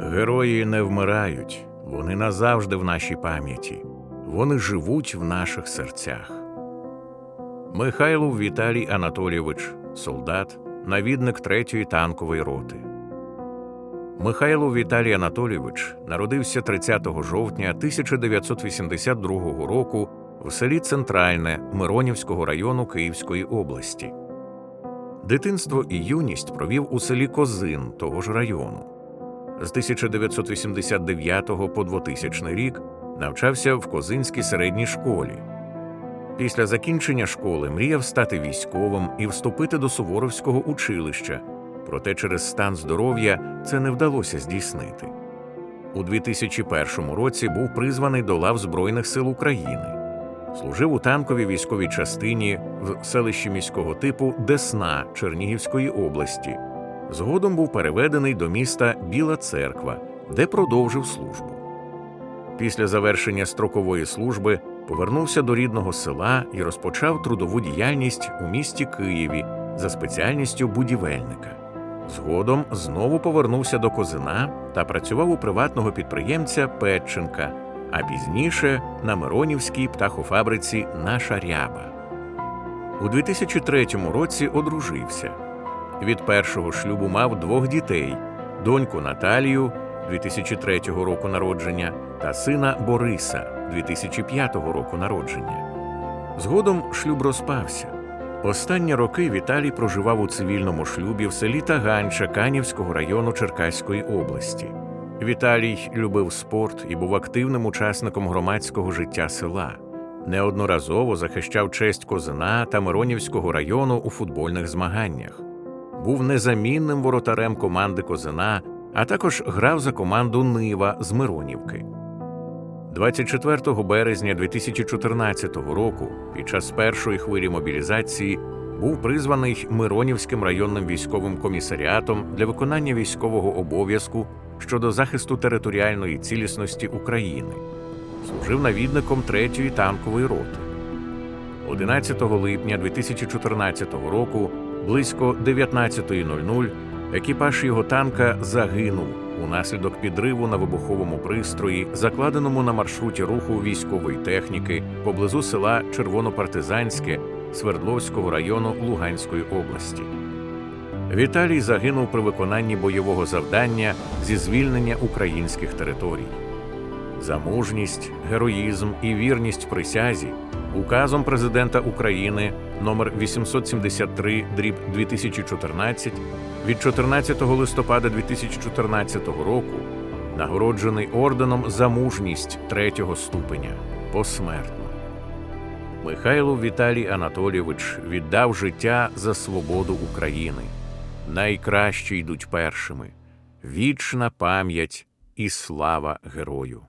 Герої не вмирають, вони назавжди в нашій пам'яті, вони живуть в наших серцях. Михайлов Віталій Анатолійович, солдат, навідник 3-ї танкової роти. Михайлов Віталій Анатолійович народився 30 жовтня 1982 року в селі Центральне Миронівського району Київської області. Дитинство і юність провів у селі Козин того ж району. З 1989 по 2000 рік навчався в Козинській середній школі. Після закінчення школи мріяв стати військовим і вступити до Суворовського училища, проте через стан здоров'я це не вдалося здійснити. У 2001 році був призваний до лав Збройних сил України. Служив у танковій військовій частині в селищі міського типу Десна Чернігівської області. Згодом був переведений до міста Біла Церква, де продовжив службу. Після завершення строкової служби повернувся до рідного села і розпочав трудову діяльність у місті Києві за спеціальністю будівельника. Згодом знову повернувся до Козина та працював у приватного підприємця Петченка, а пізніше на Миронівській птахофабриці Наша ряба. У 2003 році одружився. Від першого шлюбу мав двох дітей: доньку Наталію 2003 року народження та сина Бориса 2005 року народження. Згодом шлюб розпався. Останні роки Віталій проживав у цивільному шлюбі в селі Таганча Канівського району Черкаської області. Віталій любив спорт і був активним учасником громадського життя села. Неодноразово захищав честь Козина та Миронівського району у футбольних змаганнях. Був незамінним воротарем команди Козина, а також грав за команду Нива з Миронівки. 24 березня 2014 року, під час першої хвилі мобілізації, був призваний Миронівським районним військовим комісаріатом для виконання військового обов'язку щодо захисту територіальної цілісності України. Служив навідником 3-ї танкової роти. 11 липня 2014 року, близько 19.00, екіпаж його танка загинув унаслідок підриву на вибуховому пристрої, закладеному на маршруті руху військової техніки поблизу села Червонопартизанське Свердловського району Луганської області. Віталій загинув при виконанні бойового завдання зі звільнення українських територій. За мужність, героїзм і вірність присязі указом президента України номер 873 дріб 2014 від 14 листопада 2014 року нагороджений орденом за мужність третього ступеня посмертно. Михайлов Віталій Анатолійович віддав життя за свободу України. Найкращі йдуть першими. Вічна пам'ять і слава герою.